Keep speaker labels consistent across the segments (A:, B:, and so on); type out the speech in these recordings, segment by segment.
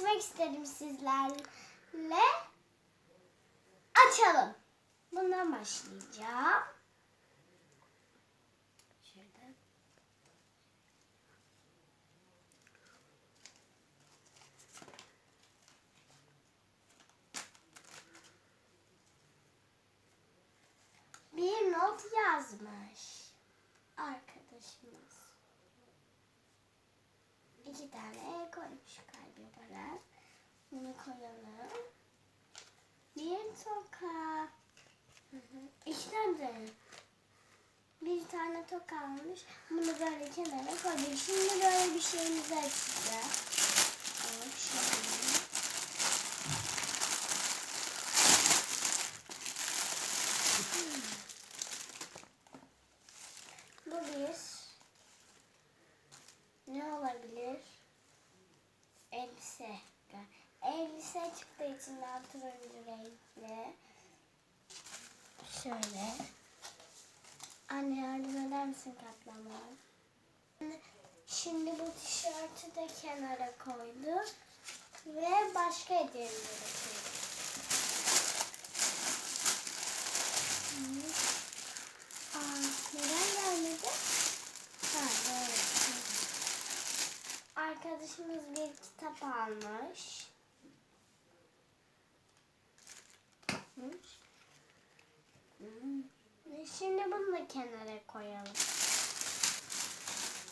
A: açmak isterim sizlerle. Açalım. Bundan başlayacağım. Bir not yazmış arkadaşımız. İki tane koymuş kalbi olarak. Bunu koyalım. Bir toka. İki tane. Bir tane toka almış. Bunu böyle kenara koyduk. Şimdi böyle bir şeyimizi açacağız. Evet, şöyle. Bu bir. Ne olabilir? Elbise. Elbise çıktı içinden turuncu Şöyle. Anne yardım eder misin katlamaya? Şimdi bu tişörtü de kenara koydu. Ve başka hediyeleri koydu. Aa, neden gelmedi? Ha, evet. Arkadaşımız bir kitap almış. Şimdi bunu da kenara koyalım.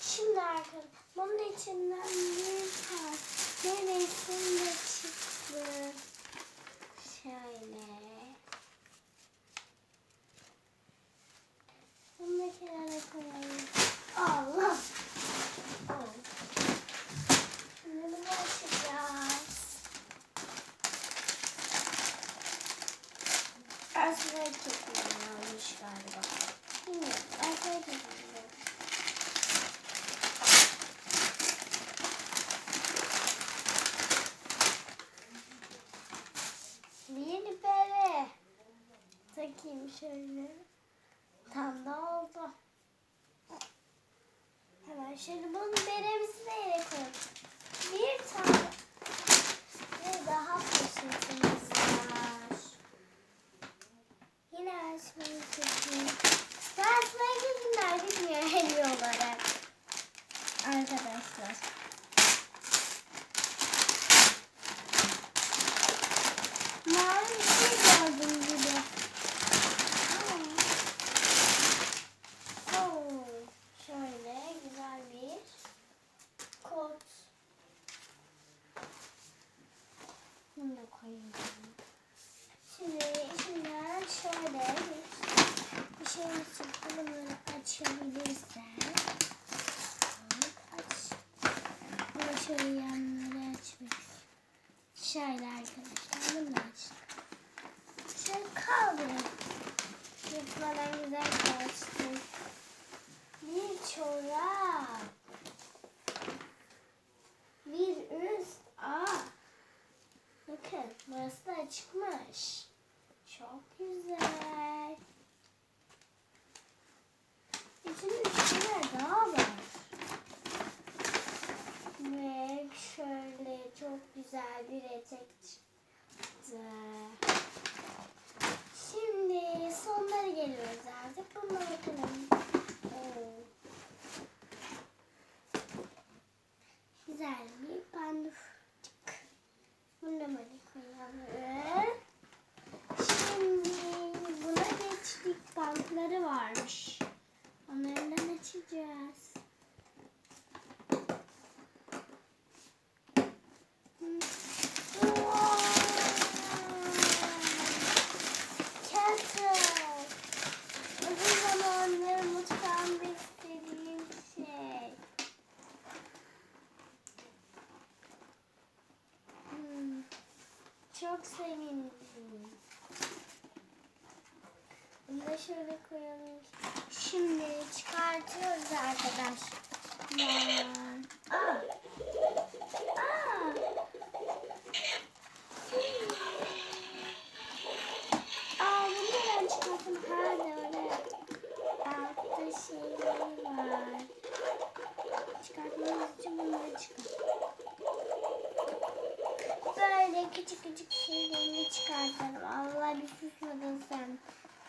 A: Şimdi arkadaşlar bunun içinden bir tane resim de çıktı. Şöyle. Bunu da kenara koyalım. Allah. Bir bere. Takayım şöyle. Tam da oldu. Hemen şöyle bunun beremizi de yere koyalım. Bir tane ve daha poşetimiz var. Yine açmayı seçeyim. Ben açmaya gözümler gitmiyor hediye olarak. Arkadaşlar. Mavi bir şey gördüm gibi. Aa. Oo, şöyle güzel bir kot. Bunu da koyayım. Şimdi içinden şöyle bir, bir şey çıktı. Bunları açabilirsen. Bak, Aç. Bunu şöyle yanları açmak. Şöyle arkadaşlar. Bunu da aç. Şöyle kaldır. Yırtmadan güzel açtık. Bir çorap. Bir üst. Aa. Bakın burası da çıkmış. Çok güzel. İçinde bir şeyler daha var. Ve şöyle çok güzel bir etek çıktı. Şimdi sonlara geliyoruz artık. Bununla bakalım. Oo. Güzel bir pandufcuk. Bunu da koyalım. Şimdi buna geçtik. Bantları varmış. Onlardan açacağız. Kettle. Uzun zamandır mutfağımda istediğim şey. Hmm, Çok sevindim. Bunu da şöyle koyalım. Şimdi çıkartıyoruz arkadaşlar. Aa.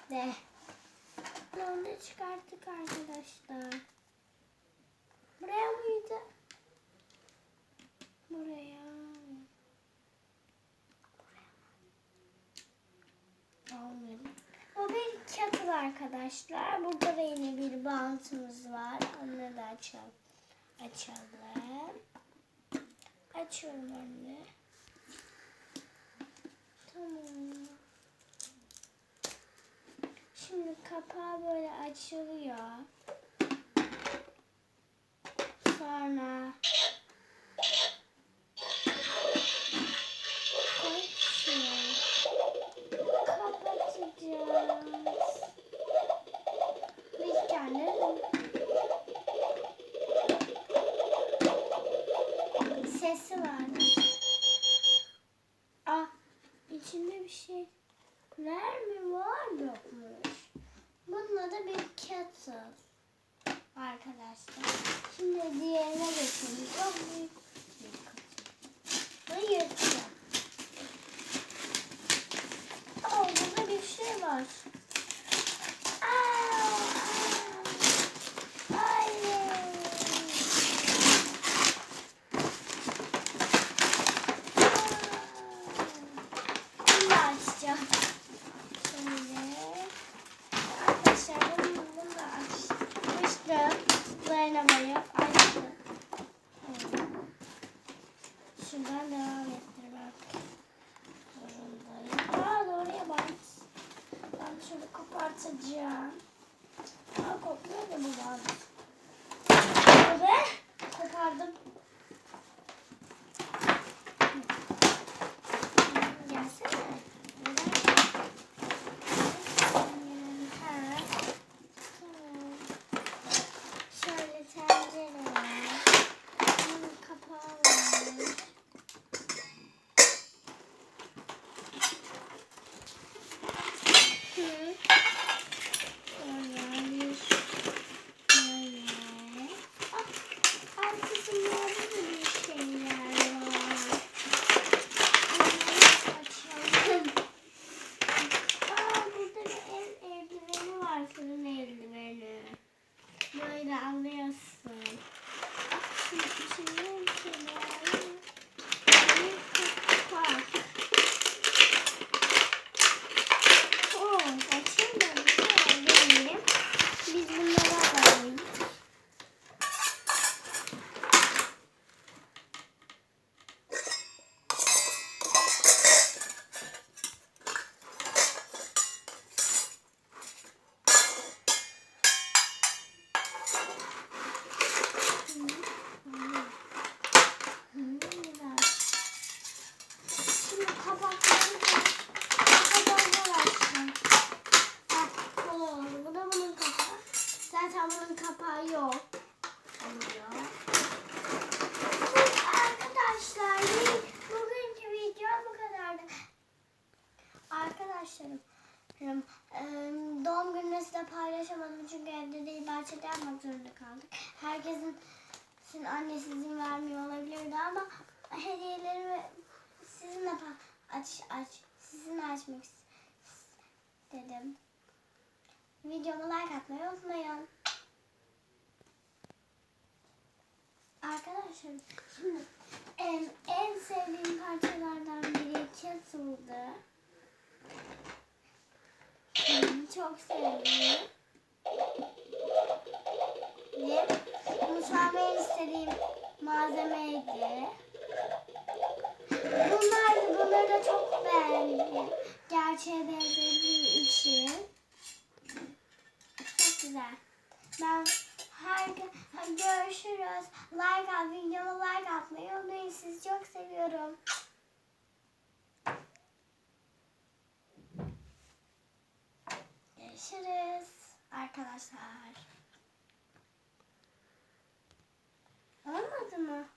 A: de. Bunu çıkarttık arkadaşlar. Buraya mıydı? Buraya. Buraya. Almadım. Bu bir kettle arkadaşlar. Burada da yine bir bantımız var. Onları da açalım. Açalım. Açıyorum anne. Tamam. Şimdi kapağı böyle açılıyor. Sonra sesi var. Ah, içinde bir şey var mı var yokmuş. Kettle. Arkadaşlar. Şimdi diğerine geçelim. Çok büyük. Aa, burada bir şey var. Aa, aa. Hayır. Bunu da açacağım. Şöyle. Arkadaşlar bunu, bunu da açmıştım. Dayanamayıp açtım. Evet. Şuradan devam ettirmek zorundayım. Aa doğruya bant. Ben şöyle kopartacağım. Aa kopuyor da bu bant. Ve kopardım. Gelsene. Neden? Ha. Tamam. Şöyle tencere var. Bunun kapağı var. Hı. Sonra bir böyle. Ah, arkasında da bir şeyler var. Bunları açalım. Aa, burada bir el eldiveni var. Fırın eldiveni. Böyle alıyorsun. Şimdi içinde bir şeyler var. Bir kapak. Oo, açayım da bir şey alayım. Biz bunları alalım. Hı, hı. Hı, güzel. Şimdi kapakları da kapaklar açtım. Ah, kola oldu. Bu da bunun kapağı. Zaten bunun kapağı yok. Oluyor. Evet, Arkadaşlar bugünkü video bu kadardı. Arkadaşlarım em, em, doğum gününü size paylaşamadım çünkü evde değil bahçede yapmak zorunda kaldık. Herkesin sizin annesi izin vermiyor olabilirdi ama hediyelerimi sizinle aç aç sizinle açmak istedim. Videoma like atmayı unutmayın. Arkadaşlar şimdi en, en sevdiğim parçalardan biri kettle'dı. Hmm, Çok sevdim. Ve en istediğim malzemeydi. Bunlar bunları da çok beğendim. Gerçeğe benzediği için. Çok güzel. Ben her görüşürüz. Like at, videoma like atmayı unutmayın. Sizi çok seviyorum. Görüşürüz arkadaşlar. 妈妈怎么？